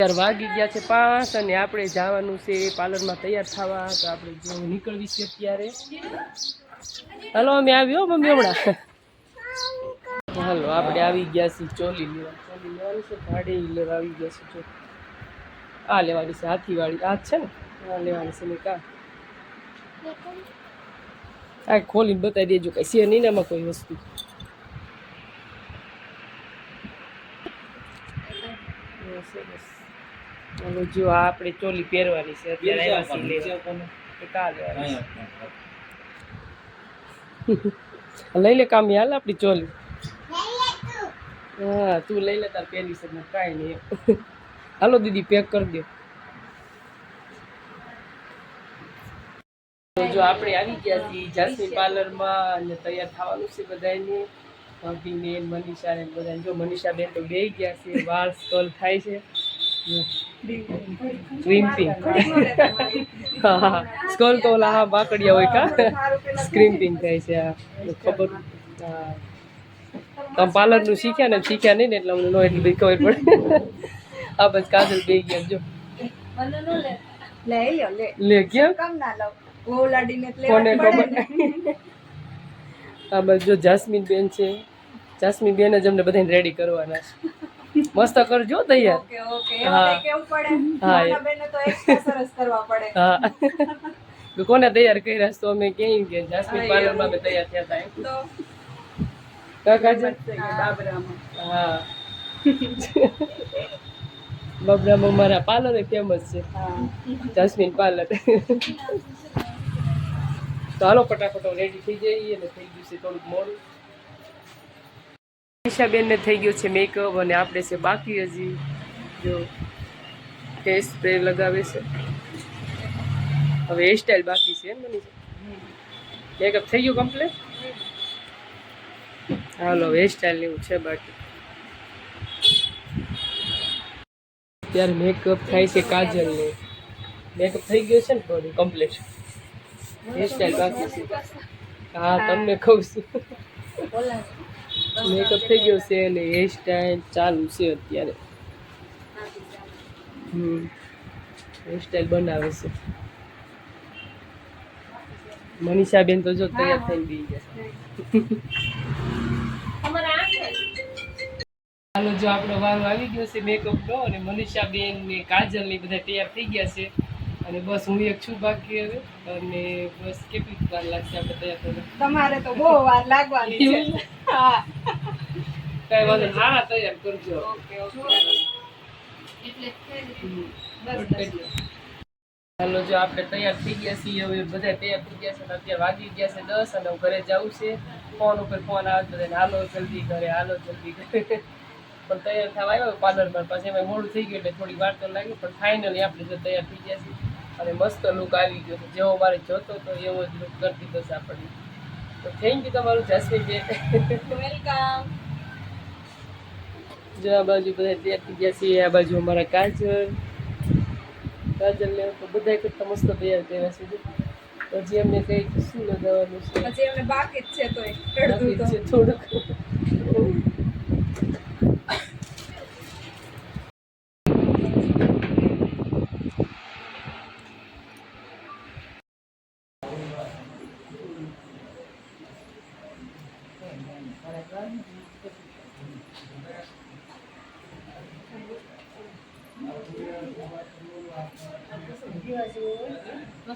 અત્યારે વાગી ગયા છે પાંચ અને આપણે જવાનું છે પાર્લરમાં તૈયાર થવા. તો આપણે જો નીકળવી છે અત્યારે. હલો, અમે આવ્યો મમ્મી હમણાં. હાલો, આપણે આવી ગયા છીએ ચોલી લેવા. ચોલી લેવાની છે, ભાડે લેવા આવી ગયા છે ચો આ લેવાની છે, હાથીવાળી. આ છે ને? આ લેવાની છે ને કા? આ ખોલીને બતાવી દેજો, કઈ છે નહીં એમાં કોઈ વસ્તુ. સરસ હવે જો આ આપણે ચોલી પહેરવાની છે અત્યારે આવ્યા છીએ. લઈ લે કામ હાલ આપણી ચોલી? હા તું લઈ લે તાર પહેરી છે કાંઈ નહીં હાલો દીદી પેક કરી દે. જો આપણે આવી ગયા છીએ જાસ્મીન પાર્લરમાં અને તૈયાર થવાનું છે બધાને ભાભીને મનીષા બધાને. બધા જો મનીષા બેન તો બે ગયા છે વાળ સ્કલ થાય છે. સ્ક્રીમ્પિંગ હા હા સ્કલ તો ઓલા હા બાકડિયા હોય કા? સ્ક્રીમ્પિંગ થાય છે આ ખબર. હા તમે પાર્લરનું શીખ્યા ને શીખ્યા નહીં ને એટલે અમને નો એટલી બધી ખબર પડે. આ બસ કાજલ બે ગયા જો. લે. કેમ કોને ખબર? આ બસ જો જાસ્મીન બેન છે. જાસ્મીન બેન જ અમને બધાને રેડી કરવાના છે. મસ્ત કરજો તૈયાર. Okay okay. હા. કેવું પડે? હા, એ. બેને તો એક્સ્ટ્રા સરસ કરવા પડે. હા. તો કોને તૈયાર કર્યા છે તો અમે કહીએ કે જાસ્મીન પાર્લરમાં અમે તૈયાર થયા હતા. તો? કાકાજી બાબરામાં. હા. બબરામાં મારા પાર્લર ફેમસ છે. હા. Jasmine parlour. તો હાલો ફટાફટ રેડી થઈ જઈએ અને થઈ ગયું છે થોડુંક મોડું. ઈશાબેનને થઈ ગયો છે મેકઅપ અને આપણે છે બાકી હજી જો હેર સ્પ્રે લગાવે છે. હવે હેરસ્ટાઈલ બાકી છે એમ બની મેકઅપ થઈ ગયું કમ્પ્લીટ હાલો હેરસ્ટાઈલ એવું છે બાકી. ત્યારે મેકઅપ થાય છે કાજલને. મેકઅપ થઈ ગયો છે ને થોડું કમ્પ્લીટ હેરસ્ટાઈલ બાકી છે. હા, તમને કહું છું. મેકઅપ થઈ ગયો છે અને હેરસ્ટાઈલ ચાલુ છે અત્યારે. હમ. હેરસ્ટાઈલ બનાવે છે. મનીષાબેન તો જો તૈયાર થઈ ગઈ હાલો, જો આપણો વારો આવી ગયો છે મેકઅપ નો અને મનીષાબેન ને કાજલ ને બધા તૈયાર થઈ ગયા છે. અને બસ હું એક છું બાકી હવે. અને બસ કેટલી વાર લાગશે આપણે તૈયાર થતા. તમારે તો બહુ વાર લાગવાની છે. હા. કઈ વાંધો. હા તૈયાર કરજો. ઓકે હાલો જો આપણે તૈયાર થઈ ગયા છીએ. હવે બધા તૈયાર થઈ ગયા છે અત્યારે વાગી ગયા છે દસ અને હું ઘરે જવું છે. ફોન ઉપર ફોન આવે બધાને હાલો જલ્દી ઘરે હાલો જલ્દી ઘરે. પણ તૈયાર થવા આવ્યો પાર્લરમાં. પછી એમાં મોડું થઈ ગયું એટલે થોડી વાર તો લાગી. પણ ફાઇનલી આપણે જો તૈયાર થઈ ગયા છીએ. અને મસ્ત લુક આવી ગયો જેવો મારે જોતો હતો એવો જ લુક કરી દીધો છે આપણને તો થેન્ક યુ તમારું જાસ્મીન બેન. વેલકમ જો આ બાજુ બધા તૈયાર થઈ ગયા છીએ આ બાજુ અમારા કાજલ. કાજલ ને તો બધા કરતા મસ્ત તૈયાર કર્યા છે. પછી એમને કઈ શું લગાવવાનું છે? હજી અમને બાકી જ છે તો. બાકી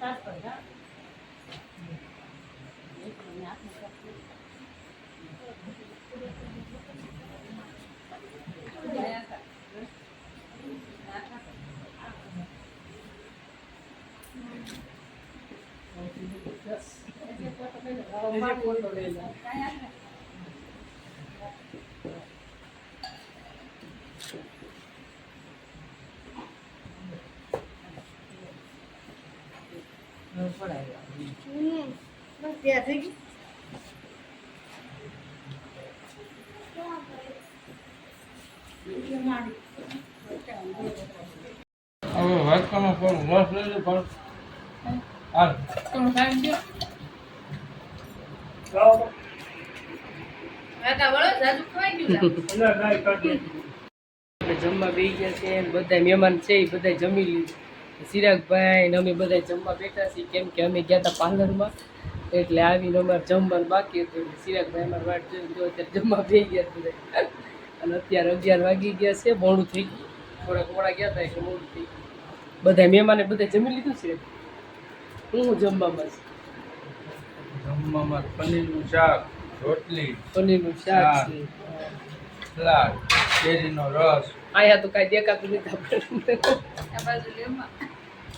Yes. તો વાત કરો હવે પણ રસ લઈ લે હાલ. આપણે જમવા બે ગયા છે બધા મહેમાન છે એ બધા જમી લીધું. ચિરાગભાઈ ને અમે બધા જમવા બેઠા છીએ. કેમ કે અમે ગયા હતા પાર્લરમાં એટલે આવીને અમારે જમવાનું બાકી હતું. એટલે ચિરાગભાઈ અમારે વાટ જોઈને જો અત્યારે જમવા બે ગયા બધા. અને અત્યારે અગિયાર વાગી ગયા છે મોડું થઈ ગયું. થોડાક મોડા ગયા હતા એટલે મોડું થઈ ગયું. બધા મહેમાને બધા જમી લીધું છે? હું જમવામાં છું? જમવામાં પનીરનું શાક રોટલી પનીરનું શાક છે. સલાડ કેરીનો રસ. આયા તો કાંઈ દેખાતું નથી આપણે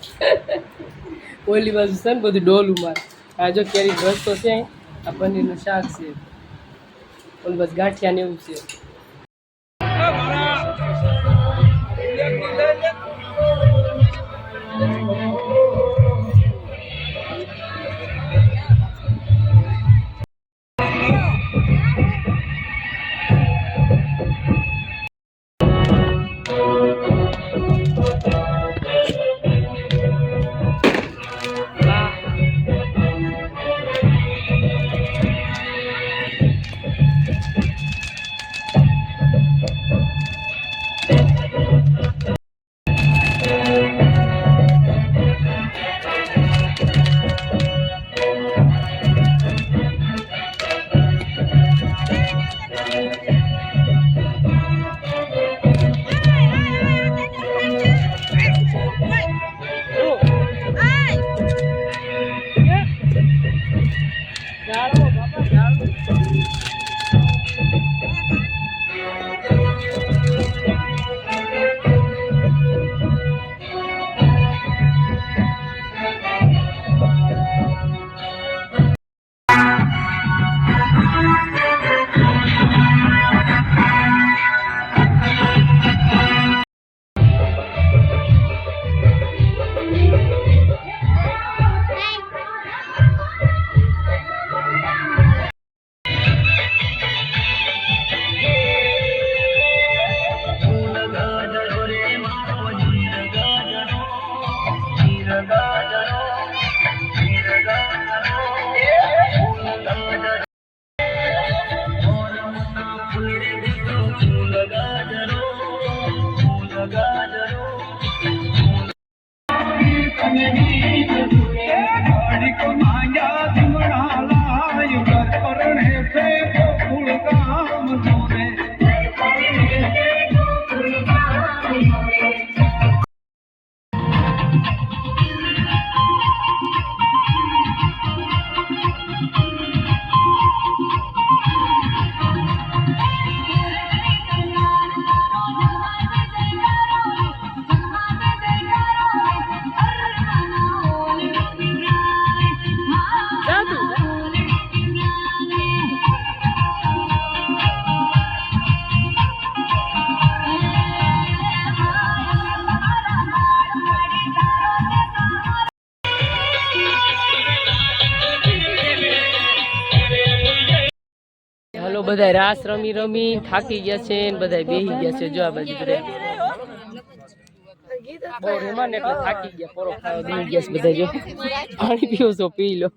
ઓલી બાજુ છે ને બધું ડોલું માર આ જો કેરી રસ્તો છે આ પનીરનું શાક છે. ઓલી બસ ગાંઠિયા ને એવું છે. બધા રાસ રમી રમી થાકી ગયા છે ને બધા બેહી ગયા છે જો આ બાજુ બહુ રેમાન એટલે થાકી ગયા પોરો ખાવા બેહી ગયા છે બધા જો. પાણી પીવો છો પી લો